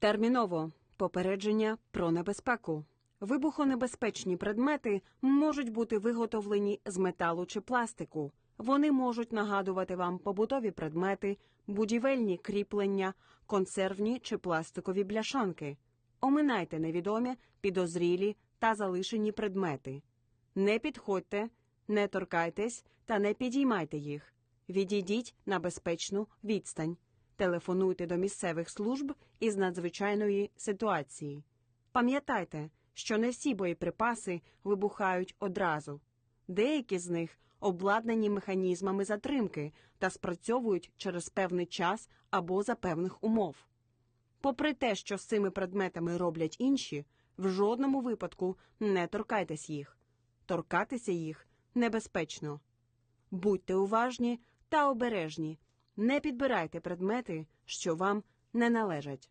Терміново попередження про небезпеку. Вибухонебезпечні предмети можуть бути виготовлені з металу чи пластику. Вони можуть нагадувати вам побутові предмети, будівельні кріплення, консервні чи пластикові бляшанки. Оминайте невідомі, підозрілі та залишені предмети. Не підходьте, не торкайтесь та не підіймайте їх. Відійдіть на безпечну відстань. Телефонуйте до місцевих служб із надзвичайної ситуації. Пам'ятайте, що не всі боєприпаси вибухають одразу. Деякі з них обладнані механізмами затримки та спрацьовують через певний час або за певних умов. Попри те, що з цими предметами роблять інші, в жодному випадку не торкайтесь їх. Торкатися їх небезпечно. Будьте уважні та обережні. Не підбирайте предмети, що вам не належать.